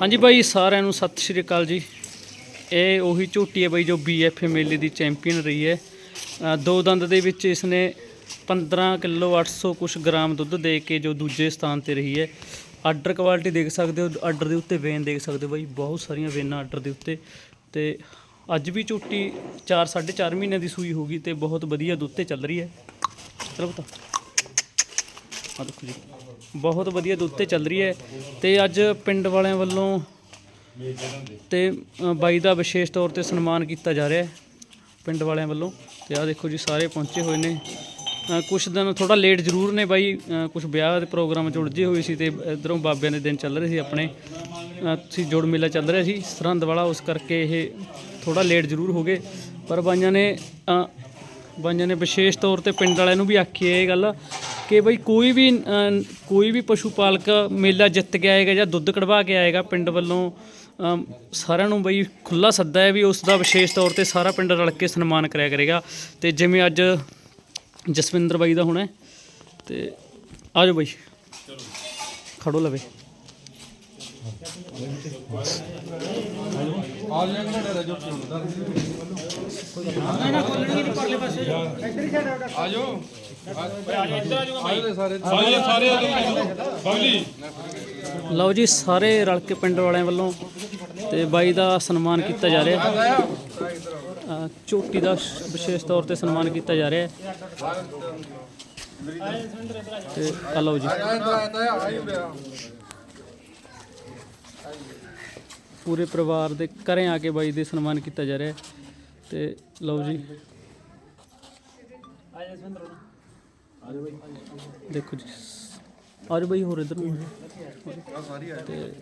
ਹਾਂਜੀ ਬਾਈ, ਸਾਰਿਆਂ ਨੂੰ ਸਤਿ ਸ਼੍ਰੀ ਅਕਾਲ ਜੀ। ਇਹ ਉਹੀ ਝੋਟੀ ਹੈ ਬਾਈ ਜੋ ਬੀਐਫਏ ਮੇਲੇ ਦੀ ਚੈਂਪੀਅਨ ਰਹੀ ਹੈ। ਦੋ ਦੰਦ ਦੇ ਵਿੱਚ ਇਸਨੇ 15 ਕਿਲੋ 800 ਕੁਛ ਗ੍ਰਾਮ ਦੁੱਧ ਦੇ ਕੇ ਜੋ ਦੂਜੇ ਸਥਾਨ ਤੇ ਰਹੀ ਹੈ। ਆਰਡਰ ਕੁਆਲਿਟੀ ਦੇਖ ਸਕਦੇ ਹੋ, ਆਰਡਰ ਦੇ ਉੱਤੇ ਵੇਨ ਦੇਖ ਸਕਦੇ ਹੋ ਬਾਈ, ਬਹੁਤ ਸਾਰੀਆਂ ਵੇਨਾਂ ਆਰਡਰ ਦੇ ਉੱਤੇ। ਤੇ ਅੱਜ ਵੀ ਝੋਟੀ 4 4.5 ਮਹੀਨਿਆਂ ਦੀ ਸੂਈ ਹੋਗੀ ਤੇ ਬਹੁਤ ਵਧੀਆ ਦੁੱਧ ਤੇ ਚੱਲ ਰਹੀ ਹੈ। ਚਲੋ ਬਤਾ ਆ ਦੇਖੋ ਜੀ। ਬਹੁਤ ਵਧੀਆ ਦੁੱਧ ਤੇ ਚੱਲ ਰਹੀ ਹੈ ਤੇ ਅੱਜ ਪਿੰਡ ਵਾਲਿਆਂ ਵੱਲੋਂ ਤੇ ਬਾਈ ਦਾ ਵਿਸ਼ੇਸ਼ ਤੌਰ ਤੇ ਸਨਮਾਨ ਕੀਤਾ ਜਾ ਰਿਹਾ ਹੈ ਪਿੰਡ ਵਾਲਿਆਂ ਵੱਲੋਂ। ਤੇ ਆਹ ਦੇਖੋ ਜੀ ਸਾਰੇ ਪਹੁੰਚੇ ਹੋਏ ਨੇ। ਅ, ਕੁਛ ਦਿਨ ਥੋੜਾ ਲੇਟ ਜ਼ਰੂਰ ਨੇ ਬਾਈ। ਅ, ਕੁਛ ਵਿਆਹ ਦੇ ਪ੍ਰੋਗਰਾਮ ਚ ਉਲਝੇ ਹੋਏ ਸੀ ਤੇ ਇਧਰੋਂ ਬਾਬਿਆਂ ਦੇ ਦਿਨ ਚੱਲ ਰਹੇ ਸੀ ਆਪਣੇ। ਅ, ਸੀ ਜੋੜ ਮੇਲਾ ਚੱਲ ਰਿਹਾ ਸੀ। ਸਰਹੰਦ ਵਾਲਾ ਉਸ ਕਰਕੇ ਇਹ ਥੋੜਾ ਲੇਟ ਜ਼ਰੂਰ ਹੋ ਗਏ। ਪਰ ਬਾਈਆਂ ਨੇ ਬਾਈਆਂ ਨੇ ਵਿਸ਼ੇਸ਼ ਤੌਰ ਤੇ ਪਿੰਡ ਵਾਲਿਆਂ ਨੂੰ ਵੀ ਆਖੀ ਹੈ ਇਹ ਗੱਲ ਕਿ ਬਈ ਕੋਈ ਵੀ ਅ, ਕੋਈ ਵੀ ਪਸ਼ੂ ਪਾਲਕ ਮੇਲਾ ਜਿੱਤ ਕੇ ਆਏਗਾ ਜਾਂ ਦੁੱਧ ਕਢਵਾ ਕੇ ਆਏਗਾ ਪਿੰਡ ਵੱਲੋਂ ਅਮ, ਸਾਰਿਆਂ ਨੂੰ ਬਈ ਖੁੱਲਾ ਸੱਦਾ ਹੈ ਵੀ ਉਸ ਦਾ ਵਿਸ਼ੇਸ਼ ਤੌਰ ਤੇ ਸਾਰਾ ਪਿੰਡ ਰਲ ਕੇ ਸਨਮਾਨ ਕਰਿਆ ਕਰੇਗਾ। ਤੇ ਜਿਵੇਂ ਅੱਜ ਜਸਵਿੰਦਰ ਬਾਈ ਦਾ ਹੋਣਾ ਹੈ, ਤੇ ਆ ਜਾਓ ਬਾਈ ਖੜੋ ਲਵੇ ਲਓ ਜੀ ਸਾਰੇ ਰਲ ਕੇ ਪਿੰਡ ਵਾਲਿਆਂ ਵੱਲੋਂ ਤੇ ਬਾਈ ਦਾ ਸਨਮਾਨ ਕੀਤਾ ਜਾ ਰਿਹਾ। ਹੈ ਅ, ਝੋਟੀ ਦਾ ਵਿਸ਼ੇਸ਼ ਤੌਰ ਤੇ ਸਨਮਾਨ ਕੀਤਾ ਜਾ ਰਿਹਾ। ਹੈ ਤੇ ਆ ਲਓ ਜੀ। ਪੂਰੇ ਪਰਿਵਾਰ ਦੇ ਘਰੇ ਆ ਕੇ ਬਾਈ ਦੇ ਸਨਮਾਨ ਕੀਤਾ ਜਾ ਰਿਹਾ ਹੈ। ਤੇ ਲਓ ਜੀ। ਦੇਖੋ ਜੀ। ਆ ਬਾਈ ਹੋਰ ਇਧਰ ਨੂੰ। ਤੇ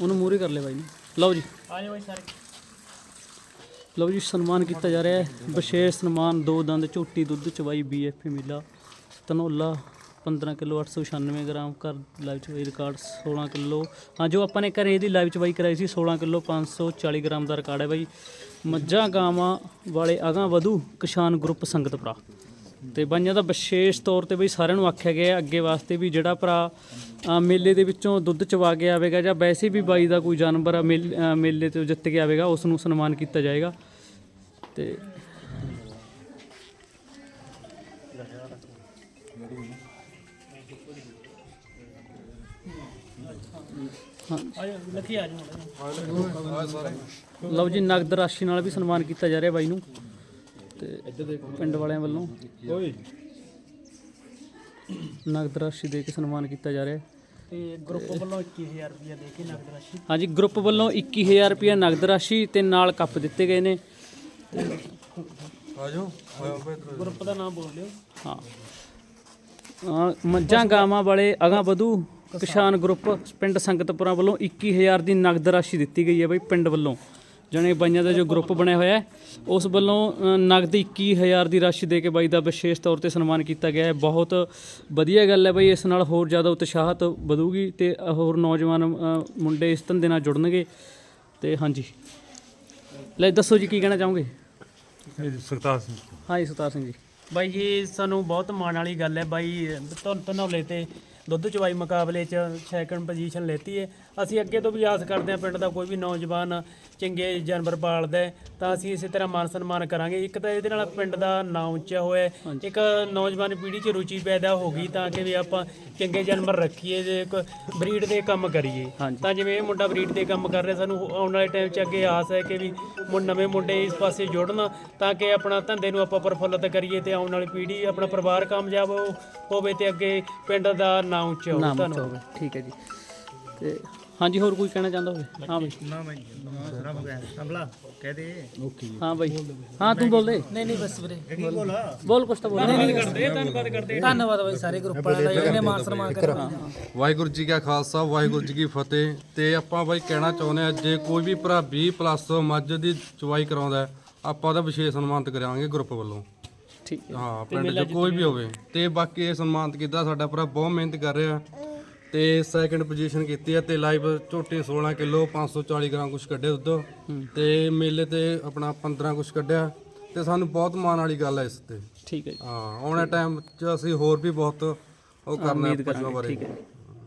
ਉਹਨੂੰ ਮੂਰੇ ਕਰ ਲੈ ਬਾਈ ਨੇ। ਲਓ ਜੀ। ਲਓ ਜੀ, ਸਨਮਾਨ ਕੀਤਾ ਜਾ ਰਿਹਾ ਹੈ। ਵਿਸ਼ੇਸ਼ ਸਨਮਾਨ, ਦੋ ਦੰਦ, ਝੋਟੀ, ਦੁੱਧ, ਚਵਾਈ ਬੀਐਫ ਮਿਲਾ। ਤਨੋਲਾ 15 ਕਿਲੋ 896 ਗ੍ਰਾਮ ਕਰ ਲਾਈਵ ਚਵਾਈ ਰਿਕਾਰਡ 16 ਕਿਲੋ। ਹਾਂ, ਜੋ ਆਪਾਂ ਨੇ ਘਰੇ ਇਹਦੀ ਲਾਈਵ ਚਵਾਈ ਕਰਾਈ ਸੀ 16 ਕਿਲੋ 540 ਗ੍ਰਾਮ ਦਾ ਰਿਕਾਰਡ ਹੈ ਬਾਈ। ਮੱਝਾਂ, ਗਾਵਾਂ ਵਾਲੇ ਅਗਾਂ ਵਧੂ ਕਿਸਾਨ ਗਰੁੱਪ ਸੰਗਤ ਭਰਾ। ਤੇ ਬਾਈਆਂ ਦਾ ਵਿਸ਼ੇਸ਼ ਤੌਰ ਤੇ ਬਈ ਸਾਰਿਆਂ ਨੂੰ ਆਖਿਆ ਗਿਆ ਅੱਗੇ ਵਾਸਤੇ ਵੀ ਜਿਹੜਾ ਭਰਾ ਮੇਲੇ ਦੇ ਵਿੱਚੋਂ ਦੁੱਧ ਚਵਾ ਕੇ ਆਵੇਗਾ ਜਾਂ ਵੈਸੇ ਵੀ ਬਾਈ ਦਾ ਕੋਈ ਜਾਨਵਰ ਆ ਮੇਲੇ ਤੋਂ ਜਿੱਤ ਕੇ ਆਵੇਗਾ, ਉਸ ਨੂੰ ਸਨਮਾਨ ਕੀਤਾ ਜਾਏਗਾ। ਤੇ ਲਓ ਜੀ, ਨਗਦ ਰਾਸ਼ੀ ਨਾਲ ਵੀ ਸਨਮਾਨ ਕੀਤਾ ਜਾ ਰਿਹਾ ਬਾਈ ਨੂੰ। ਤੇ ਪਿੰਡ ਵਾਲਿਆਂ ਵੱਲੋਂ ਨਗਦ ਰਾਸ਼ੀ ਦੇ ਕੇ ਸਨਮਾਨ ਕੀਤਾ ਜਾ ਰਿਹਾ ਹੈ। ਤੇ ਗਰੁੱਪ ਵੱਲੋਂ 21000 ਰੁਪਏ ਦੇ ਕੇ ਨਗਦ ਰਾਸ਼ੀ। ਹਾਂਜੀ ਗਰੁੱਪ ਵੱਲੋਂ 21000 ਰੁਪਏ ਨਗਦ ਰਾਸ਼ੀ ਤੇ ਨਾਲ ਕੱਪ ਦਿੱਤੇ ਗਏ ਨੇ। ਗਰੁੱਪ ਦਾ ਨਾਮ ਬੋਲ ਲਿਓ ਹਾਂ। ਅਹ ਮੱਝਾਂ ਗਾਵਾਂ ਵਾਲੇ ਅਗਾਂ ਵਧੂ ਕਿਸਾਨ ਗਰੁੱਪ ਪਿੰਡ ਸੰਗਤਪੁਰਾ ਵੱਲੋਂ 21000 ਦੀ ਨਗਦ ਰਾਸ਼ੀ ਦਿੱਤੀ ਗਈ ਹੈ ਬਈ ਪਿੰਡ ਵੱਲੋਂ। ਜਣੇ ਬਾਈਆਂ ਦਾ ਜੋ ਗਰੁੱਪ ਬਣਿਆ ਹੋਇਆ ਹੈ ਉਸ ਵੱਲੋਂ ਅਹ, ਨਗਦ 21000 ਦੀ ਰਾਸ਼ੀ ਦੇ ਕੇ ਬਾਈ ਦਾ ਵਿਸ਼ੇਸ਼ ਤੌਰ ਤੇ ਸਨਮਾਨ ਕੀਤਾ ਗਿਆ ਹੈ। ਬਹੁਤ ਵਧੀਆ ਗੱਲ ਹੈ ਬਈ ਇਸ ਨਾਲ ਹੋਰ ਜ਼ਿਆਦਾ ਉਤਸ਼ਾਹਤ ਵਧੂਗੀ ਤੇ ਹੋਰ ਨੌਜਵਾਨ ਮੁੰਡੇ ਇਸ ਧੰਦੇ ਨਾਲ ਜੁੜਨਗੇ। ਤੇ ਹਾਂਜੀ। ਲੈ ਦੱਸੋ ਜੀ ਕੀ ਕਹਿਣਾ ਚਾਹੋਗੇ? ਸੁਖਤਾਰ ਸਿੰਘ ਹਾਂਜੀ ਸੁਤਾਰ ਸਿੰਘ ਜੀ। ਬਾਈ ਜੀ ਸਾਨੂੰ ਬਹੁਤ ਮਾਣ ਵਾਲੀ ਗੱਲ ਹੈ ਬਾਈ ਧੁਨ ਧਨੌਲੇ ਤੇ ਦੁੱਧ ਚਵਾਈ ਮੁਕਾਬਲੇ 'ਚ ਸੈਕੰਡ ਪੋਜੀਸ਼ਨ ਲੈਤੀ ਹੈ ਅਸੀਂ ਅੱਗੇ ਤੋਂ ਵੀ ਆਸ ਕਰਦੇ ਹਾਂ ਪਿੰਡ ਦਾ ਕੋਈ ਵੀ ਨੌਜਵਾਨ ਚੰਗੇ ਜਾਨਵਰ ਪਾਲਦਾ ਹੈ ਤਾਂ ਅਸੀਂ ਇਸੇ ਤਰ੍ਹਾਂ ਮਾਨ ਸਨਮਾਨ ਕਰਾਂਗੇ ਇੱਕ ਤਾਂ ਇਹਦੇ ਨਾਲ ਪਿੰਡ ਦਾ ਨਾਂ ਉੱਚਾ ਹੋਇਆ ਹੈ। ਇੱਕ ਨੌਜਵਾਨ ਪੀੜ੍ਹੀ 'ਚ ਰੁਚੀ ਪੈਦਾ ਹੋ ਗਈ ਤਾਂ ਕਿ ਵੀ ਆਪਾਂ ਚੰਗੇ ਜਾਨਵਰ ਰੱਖੀਏ ਜੇ ਇੱਕ ਬਰੀਡ ਦੇ ਕੰਮ ਕਰੀਏ ਹਾਂਜੀ। ਤਾਂ ਜਿਵੇਂ ਇਹ ਮੁੰਡਾ ਬਰੀਡ ਦੇ ਕੰਮ ਕਰ ਰਿਹਾ ਸਾਨੂੰ ਆਉਣ ਵਾਲੇ ਟਾਈਮ 'ਚ ਅੱਗੇ ਆਸ ਹੈ ਕਿ ਵੀ ਮੁੰ ਨਵੇਂ ਮੁੰਡੇ ਇਸ ਪਾਸੇ ਜੁੜਨ ਤਾਂ ਕਿ ਆਪਣਾ ਧੰਦੇ ਨੂੰ ਆਪਾਂ ਪ੍ਰਫੁੱਲਤ ਕਰੀਏ ਤੇ ਆਉਣ ਵਾਲੀ ਪੀੜ੍ਹੀ ਆਪਣਾ ਪਰਿਵਾਰ ਕਾਮਯਾਬ ਹੋ- ਹੋਵੇ ਤੇ ਅੱਗੇ ਪਿੰਡ ਦਾ ਨਾਂ ਉੱਚਾ ਹੋਵੇ ਨਾਮ ਧੰਨਵਾਦ ਹੋਵੇ। ਠੀਕ ਹੈ ਜੀ। ਤੇ ਹਾਂਜੀ ਹੋਰ ਕੋਈ ਕਹਿਣਾ ਚਾਹੁੰਦਾ ਹੋਵੇ? ਹਾਂ ਬਈ। ਨਾ ਮੈਂ ਸਾਰਾ ਹੋ ਗਿਆ ਅਬਲਾ ਕਹਿ ਦੇ। ਓਕੇ ਹਾਂ ਬਈ। ਹਾਂ ਤੂੰ ਬੋਲ ਦੇ। ਨਹੀਂ ਨਹੀਂ ਬਸ ਵੀਰੇ ਬੋਲ। ਕੁਛ ਤਾਂ ਬੋਲ। ਕਰਦੇ ਧੰਨਵਾਦ ਕਰਦੇ। ਧੰਨਵਾਦ ਬਾਈ ਸਾਰੇ ਗਰੁੱਪ ਵਾਲਿਆਂ ਦਾ ਜਿਹਨੇ ਮਾਨ ਸਨਮਾਨ ਕਰਿਆ ਵਾਹਿਗੁਰੂ ਜੀ ਕਾ ਖਾਲਸਾ ਵਾਹਿਗੁਰੂ ਜੀ ਕੀ ਫਤਿਹ। ਤੇ ਆਪਾਂ ਬਾਈ ਕਹਿਣਾ ਚਾਹੁੰਦੇ ਆ ਜੇ ਕੋਈ ਵੀ ਭਰਾ 20 ਪਲੱਸ ਮੱਝ ਦੀ ਚਵਾਈ ਕਰਾਉਂਦਾ ਹੈ, ਆਪਾਂ ਉਹਦਾ ਵਿਸ਼ੇਸ਼ ਸਨਮਾਨਿਤ ਕਰਾਂਗੇ ਗਰੁੱਪ ਵੱਲੋਂ। ਠੀਕ ਹੈ। ਹਾਂ ਪਿੰਡ 'ਚ ਕੋਈ ਵੀ ਹੋਵੇ। ਤੇ ਬਾਕੀ ਇਹ ਸਨਮਾਨਿਤ ਕੀਤਾ ਸਾਡਾ ਭਰਾ ਬਹੁਤ ਮਿਹਨਤ ਕਰ ਰਿਹਾ। ਤੇ ਸੈਕੰਡ ਪੋਜੀਸ਼ਨ ਕੀਤੀ ਹੈ ਤੇ ਲਾਈਵ ਝੋਟੀ 16 ਕਿਲੋ 540 ਗ੍ਰਾਮ ਕੁਛ ਕੱਢੇ ਦੁੱਧ। ਤੇ ਮੇਲੇ ਤੇ ਆਪਣਾ 15 ਕੁਛ ਕੱਢਿਆ। ਤੇ ਸਾਨੂੰ ਬਹੁਤ ਮਾਣ ਵਾਲੀ ਗੱਲ ਹੈ ਇਸ ਤੇ। ਠੀਕ ਹੈ ਜੀ। ਹਾਂ ਆਉਣ ਵਾਲੇ ਟਾਈਮ 'ਚ ਅਸੀਂ ਹੋਰ ਵੀ ਬਹੁਤ ਉਹ ਕਰਨਾ ਉਮੀਦ ਹੈ ਪਸ਼ੂਆਂ ਕਰਾਂਗੇ। ਬਾਰੇ। ਠੀਕ ਹੈ।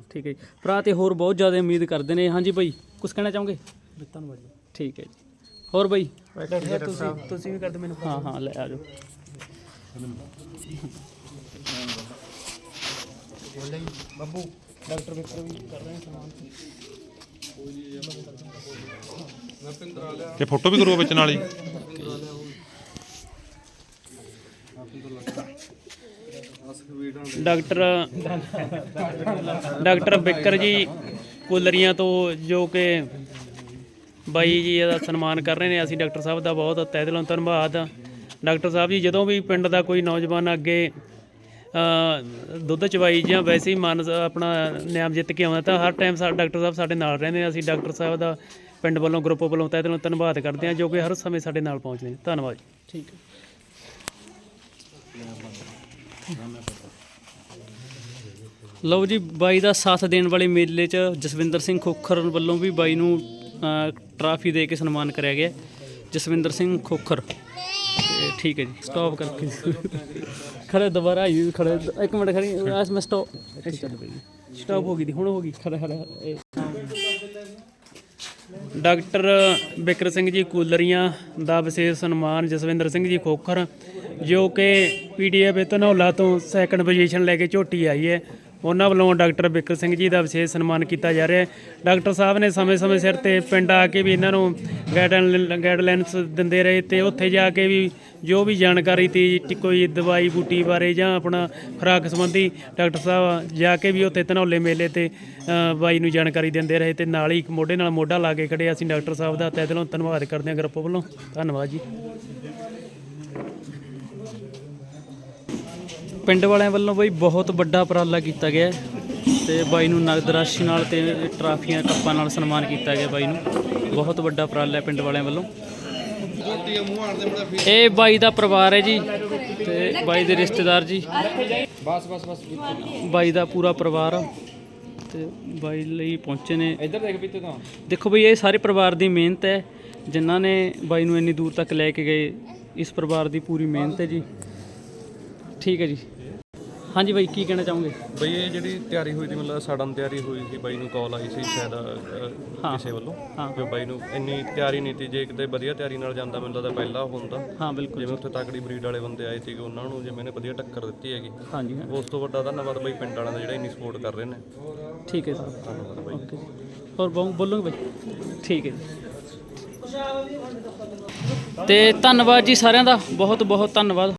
ਠੀਕ ਹੈ ਜੀ। ਭਰਾ ਤੇ ਹੋਰ ਬਹੁਤ ਜ਼ਿਆਦਾ ਉਮੀਦ ਕਰਦੇ ਨੇ। ਹਾਂਜੀ ਬਾਈ ਕੁਝ ਕਹਿਣਾ ਚਾਹੋਗੇ? ਧੰਨਵਾਦ ਜੀ। ਠੀਕ ਹੈ ਜੀ। ਹੋਰ ਸਾਹਿਬ ਤੁਸੀਂ। ਤੁਸੀਂ ਵੀ ਕਰਦੇ ਮੈਨੂੰ ਹਾਂ ਹਾਂ ਲੈ ਆ ਜਾਓ। ਬੱਬੂ ਡਾਕਟਰ ਵਿਕਰ ਵੀ ਕਰ ਰਹੇ ਸਮਾਨ ਤੇ ਫੋਟੋ ਵੀ ਕਰੂਗਾ ਵਿੱਚ ਨਾਲ ਹੀ। ਡਾਕਟਰ ਡਾਕਟਰ ਬਿੱਕਰ ਜੀ ਕੁਲਰੀਆਂ ਤੋਂ ਜੋ ਕਿ ਬਾਈ ਜੀ ਦਾ ਸਨਮਾਨ ਕਰ ਰਹੇ ਨੇ। ਅਸੀਂ ਡਾਕਟਰ ਸਾਹਿਬ ਦਾ ਬਹੁਤ ਤਹਿ ਦਿਲੋਂ ਧੰਨਵਾਦ। ਡਾਕਟਰ ਸਾਹਿਬ ਜੀ ਜਦੋਂ ਵੀ ਪਿੰਡ ਦਾ ਕੋਈ ਨੌਜਵਾਨ ਅੱਗੇ ਦੁੱਧ ਚਵਾਈ ਜਾਂ ਵੈਸੇ ਹੀ ਮਨ ਆਪਣਾ ਨਿਆਮ ਜਿੱਤ ਕੇ ਆਉਂਦਾ ਤਾਂ ਹਰ ਟਾਈਮ ਸਾ ਡਾਕਟਰ ਸਾਹਿਬ ਸਾਡੇ ਨਾਲ ਰਹਿੰਦੇ ਨੇ ਅਸੀਂ ਡਾਕਟਰ ਸਾਹਿਬ ਦਾ ਪਿੰਡ ਵੱਲੋਂ ਗਰੁੱਪ ਵੱਲੋਂ ਤਹਿ ਦਿਲੋਂ ਧੰਨਵਾਦ ਕਰਦੇ ਹਾਂ ਜੋ ਕਿ ਹਰ ਸਮੇਂ ਸਾਡੇ ਨਾਲ ਪਹੁੰਚਦੇ ਨੇ ਧੰਨਵਾਦ ਜੀ। ਠੀਕ ਹੈ। ਲਓ ਜੀ ਬਾਈ ਦਾ ਸਾਥ ਦੇਣ ਵਾਲੇ ਮੇਲੇ 'ਚ ਜਸਵਿੰਦਰ ਸਿੰਘ ਖੋਖਰ ਵੱਲੋਂ ਵੀ ਬਾਈ ਨੂੰ ਟਰਾਫੀ ਦੇ ਕੇ ਸਨਮਾਨ ਕਰਿਆ ਗਿਆ। ਜਸਵਿੰਦਰ ਸਿੰਘ ਖੋਖਰ। ਠੀਕ ਹੈ ਜੀ। ਸਟਾਪ ਕਰਕੇ ਖੜੇ ਦੁਬਾਰਾ ਆਈ ਖੜੇ। ਇੱਕ ਮਿੰਟ ਖੜੀ। ਆਸ ਮੈਂ ਸਟਾਪ ਸਟਾਪ ਹੋ ਗਈ ਦੀ ਹੁਣ ਹੋ ਗਈ। ਖੜਾ ਖੜਾ। ਡਾਕਟਰ ਬਿਕਰ ਸਿੰਘ ਜੀ ਕੂਲਰੀਆਂ ਦਾ ਵਿਸ਼ੇਸ਼ ਸਨਮਾਨ ਜਸਵਿੰਦਰ ਸਿੰਘ ਜੀ ਖੋਖਰ ਜੋ ਕਿ ਪੀਡੀਐਫ ਧਨੌਲਾ ਤੋਂ ਸੈਕੰਡ ਪੋਜੀਸ਼ਨ ਲੈ ਕੇ ਝੋਟੀ ਆਈ ਹੈ। ਉਹਨਾਂ ਵੱਲੋਂ ਡਾਕਟਰ ਬਿਕਰ ਸਿੰਘ ਜੀ ਦਾ ਵਿਸ਼ੇਸ਼ ਸਨਮਾਨ ਕੀਤਾ ਜਾ ਰਿਹਾ ਹੈ। ਡਾਕਟਰ ਸਾਹਿਬ ਨੇ ਸਮੇਂ-ਸਮੇਂ ਸਿਰ ਤੇ ਪਿੰਡ ਆ ਕੇ ਵੀ ਇਹਨਾਂ ਨੂੰ ਗਾਈਡਲਾਈਨ ਗਾਈਡਲਾਈਨਸ ਦਿੰਦੇ ਰਹੇ ਤੇ ਉੱਥੇ ਜਾ ਕੇ ਵੀ ਜੋ ਵੀ ਜਾਣਕਾਰੀ ਤੀ, ਕੋਈ ਦਵਾਈ ਬੂਟੀ ਬਾਰੇ ਜਾਂ ਆਪਣਾ ਖੁਰਾਕ ਸੰਬੰਧੀ ਡਾਕਟਰ ਸਾਹਿਬ ਜਾ ਕੇ ਵੀ ਉੱਥੇ ਧਨੌਲੇ ਮੇਲੇ ਤੇ ਬਾਈ ਨੂੰ ਜਾਣਕਾਰੀ ਦਿੰਦੇ ਰਹੇ ਤੇ ਨਾਲ ਹੀ ਇੱਕ ਮੋਢੇ ਨਾਲ ਮੋਢਾ ਲਾ ਕੇ ਖੜੇ ਅਸੀਂ ਡਾਕਟਰ ਸਾਹਿਬ ਦਾ, ਤਹਿ ਦਿਲੋਂ ਧੰਨਵਾਦ ਕਰਦੇ ਹਾਂ ਗਰੁੱਪ ਵੱਲੋਂ। ਧੰਨਵਾਦ ਜੀ। ਪਿੰਡ ਵਾਲਿਆਂ ਵੱਲੋਂ ਬਈ ਬਹੁਤ ਵੱਡਾ ਉਪਰਾਲਾ ਕੀਤਾ ਗਿਆ ਹੈ ਤੇ ਬਾਈ ਨੂੰ ਨਗਦ ਰਾਸ਼ੀ ਨਾਲ ਤੇ ਟਰਾਫੀਆਂ ਕੱਪਾਂ ਨਾਲ ਸਨਮਾਨ ਕੀਤਾ ਗਿਆ ਬਾਈ ਨੂੰ। ਬਹੁਤ ਵੱਡਾ ਉਪਰਾਲਾ ਪਿੰਡ ਵਾਲਿਆਂ ਵੱਲੋਂ। ਇਹ ਬਾਈ ਦਾ ਪਰਿਵਾਰ ਹੈ ਜੀ ਤੇ ਬਾਈ ਦੇ ਰਿਸ਼ਤੇਦਾਰ ਜੀ। ਬਸ ਬਸ ਬਸ ਬਾਈ ਦਾ ਪੂਰਾ ਪਰਿਵਾਰ ਆ ਤੇ ਬਾਈ ਲਈ ਪਹੁੰਚੇ ਨੇ। ਇੱਧਰ ਦੇਖ ਵੀ ਤਾਂ। ਦੇਖੋ ਬਈ ਇਹ ਸਾਰੇ ਪਰਿਵਾਰ ਦੀ ਮਿਹਨਤ ਹੈ। ਜਿਨ੍ਹਾਂ ਨੇ ਬਾਈ ਨੂੰ ਇੰਨੀ ਦੂਰ ਤੱਕ ਲੈ ਕੇ ਗਏ ਇਸ ਪਰਿਵਾਰ ਦੀ ਪੂਰੀ ਮਿਹਨਤ ਹੈ ਜੀ। ਠੀਕ ਹੈ ਜੀ। ਹਾਂਜੀ ਬਾਈ ਕੀ ਕਹਿਣਾ ਚਾਹੋਗੇ? ਬਈ ਇਹ ਜਿਹੜੀ ਤਿਆਰੀ ਹੋਈ ਸੀ ਮਤਲਬ ਸੜਨ ਤਿਆਰੀ ਹੋਈ ਸੀ ਬਾਈ ਨੂੰ ਕਾਲ ਆਈ ਸੀ ਸ਼ਾਇਦ ਅ, ਕਿਸੇ ਵੱਲੋਂ ਹਾਂ। ਕਿ ਬਾਈ ਨੂੰ ਇੰਨੀ ਤਿਆਰੀ ਨਹੀਂ ਸੀ ਜੇ ਕਿਤੇ ਵਧੀਆ ਤਿਆਰੀ ਨਾਲ ਜਾਂਦਾ ਮੈਨੂੰ ਲੱਗਦਾ ਪਹਿਲਾਂ ਹੁੰਦਾ। ਹਾਂ ਬਿਲਕੁਲ। ਜਿਵੇਂ ਉੱਥੇ ਤਕੜੀ ਬਰੀਡ ਵਾਲੇ ਬੰਦੇ ਆਏ ਸੀਗੇ ਉਹਨਾਂ ਨੂੰ ਜਿਵੇਂ ਨੇ ਵਧੀਆ ਟੱਕਰ ਦਿੱਤੀ ਹੈਗੀ। ਹਾਂਜੀ ਹਾਂ ਉਸ ਤੋਂ ਵੱਡਾ ਧੰਨਵਾਦ ਬਾਈ ਪਿੰਡ ਵਾਲਿਆਂ ਦਾ ਜਿਹੜਾ ਇੰਨੀ ਸਪੋਰਟ ਕਰ ਰਹੇ ਨੇ। ਠੀਕ ਹੈ ਸਰ। ਧੰਨਵਾਦ ਬਾਈ। ਓਕੇ ਹੋਰ ਬਹੁ ਬੋਲੋਗੇ ਬਾਈ? ਠੀਕ ਹੈ ਜੀ। ਤੇ ਧੰਨਵਾਦ ਜੀ ਸਾਰਿਆਂ ਦਾ ਬਹੁਤ ਬਹੁਤ ਧੰਨਵਾਦ।